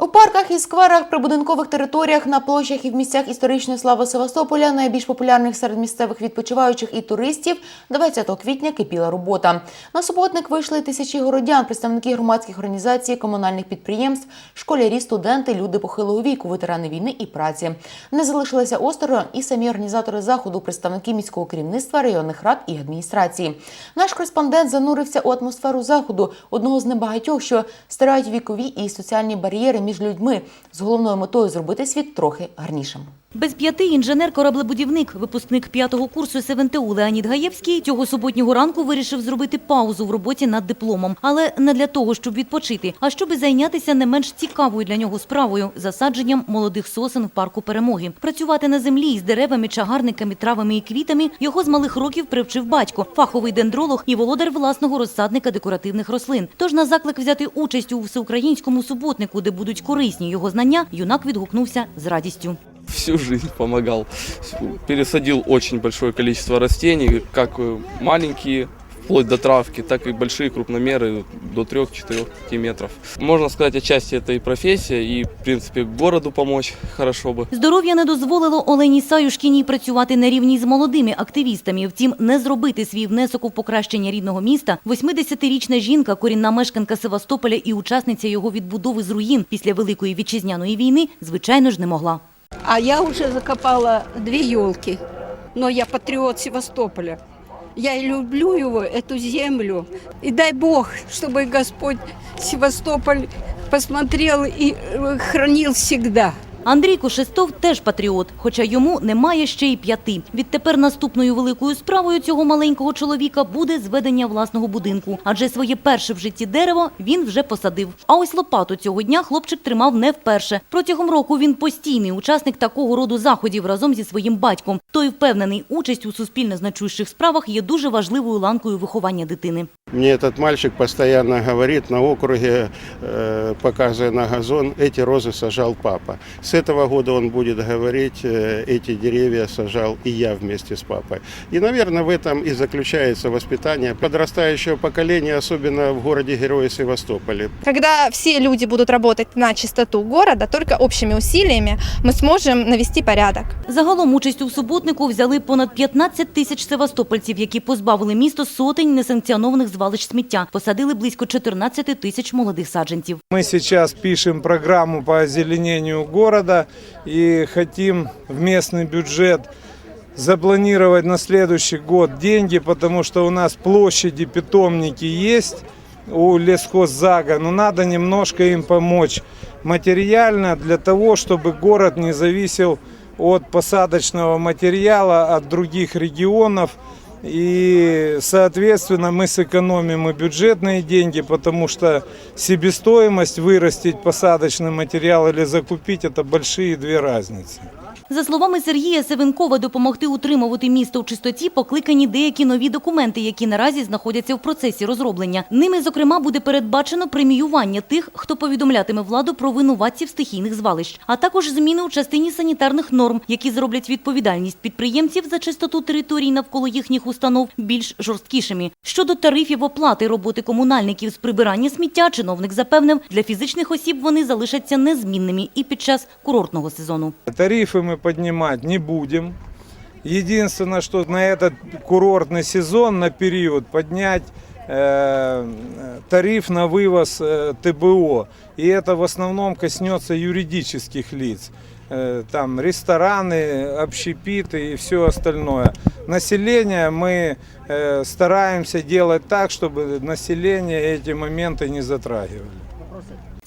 У парках і скверах, прибудинкових територіях, на площах і в місцях історичної слави Севастополя, найбільш популярних серед місцевих відпочиваючих і туристів, 20 квітня кипіла робота. На суботник вийшли тисячі городян, представники громадських організацій, комунальних підприємств, школярі, студенти, люди похилого віку, ветерани війни і праці. Не залишилися осторонь і самі організатори заходу, представники міського керівництва, районних рад і адміністрації. Наш кореспондент занурився у атмосферу заходу, одного з небагатьох, що стирають вікові і соціальні бар'єри між людьми з головною метою зробити світ трохи гарнішим. Без п'яти інженер-кораблебудівник, випускник п'ятого курсу СВНТУ Леонід Гаєвський цього суботнього ранку вирішив зробити паузу в роботі над дипломом. Але не для того, щоб відпочити, а щоб зайнятися не менш цікавою для нього справою – засадженням молодих сосен в парку перемоги. Працювати на землі із деревами, чагарниками, травами і квітами його з малих років привчив батько, фаховий дендролог і володар власного розсадника декоративних рослин. Тож на заклик взяти участь у всеукраїнському суботнику, де будуть корисні його знання, юнак відгукнувся з радістю всю жизнь помогал. Пересадил очень большое количество растений, как э, маленькие, вплоть до травки, так и большие крупномеры до 3-4 метров. Можно сказать, отчасти это и профессия, и, в принципе, городу помочь хорошо бы. Здоров'я не дозволило Олені Саюшкіній працювати на рівні з молодими активістами. Втім, не зробити свій внесок у покращення рідного міста. 80-річна жінка, корінна мешканка Севастополя і учасниця його відбудови з руїн після Великої вітчизняної війни, звичайно ж, не могла. А я уже закопала две елки, но я патриот Севастополя. Я и люблю его, эту землю. И дай Бог, чтобы Господь Севастополь посмотрел и э, хранил всегда. Андрій Шестов теж патріот, хоча йому немає ще й п'яти. Відтепер наступною великою справою цього маленького чоловіка буде зведення власного будинку. Адже своє перше в житті дерево він вже посадив. А ось лопату цього дня хлопчик тримав не вперше. Протягом року він постійний учасник такого роду заходів разом зі своїм батьком. Той впевнений, участь у суспільно значущих справах є дуже важливою ланкою виховання дитини. Мне этот мальчик постоянно говорит на округе, э, показывая на газон, эти розы сажал папа. С этого года он будет говорить, э, эти деревья сажал и я вместе с папой. И, наверное, в этом и заключается воспитание подрастающего поколения, особенно в городе Героя Севастополе. Когда все люди будут работать на чистоту города, только общими усилиями мы сможем навести порядок. Загалом участь у суботнику взяли понад 15 тисяч севастопольців, які позбавили місто сотень несанкціонованих звалищ сміття. Посадили близько 14 тисяч молодих саджанців. Мы сейчас пишем программу по озеленению города и хотим в местный бюджет запланировать на следующий год деньги, потому что у нас площади, питомники есть у лесхоззага, но надо немножко им помочь материально для того, чтобы город не зависел от посадочного материала, от других регионов. И, соответственно, мы сэкономим и бюджетные деньги, потому что себестоимость вырастить посадочный материал или закупить – это большие две разницы. За словами Сергія Севенкова, допомогти утримувати місто в чистоті покликані деякі нові документи, які наразі знаходяться в процесі розроблення. Ними, зокрема, буде передбачено преміювання тих, хто повідомлятиме владу про винуватців стихійних звалищ, а також зміни у частині санітарних норм, які зроблять відповідальність підприємців за чистоту територій навколо їхніх установ більш жорсткішими. Щодо тарифів оплати роботи комунальників з прибирання сміття, чиновник запевнив, для фізичних осіб вони залишаться незмінними і під час курортного сезону. Тарифы мы поднимать не будем. Единственное, что на этот курортный сезон, на период, поднять э, тариф на вывоз э, ТБО. И это в основном коснется юридических лиц. Э, там рестораны, общепиты и все остальное. Население мы э, стараемся делать так, чтобы население эти моменты не затрагивали.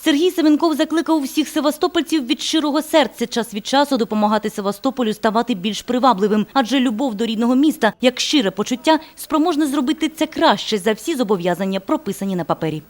Сергій Семенков закликав всіх севастопольців від щирого серця час від часу допомагати Севастополю ставати більш привабливим, адже любов до рідного міста, як щире почуття, спроможне зробити це краще за всі зобов'язання, прописані на папері.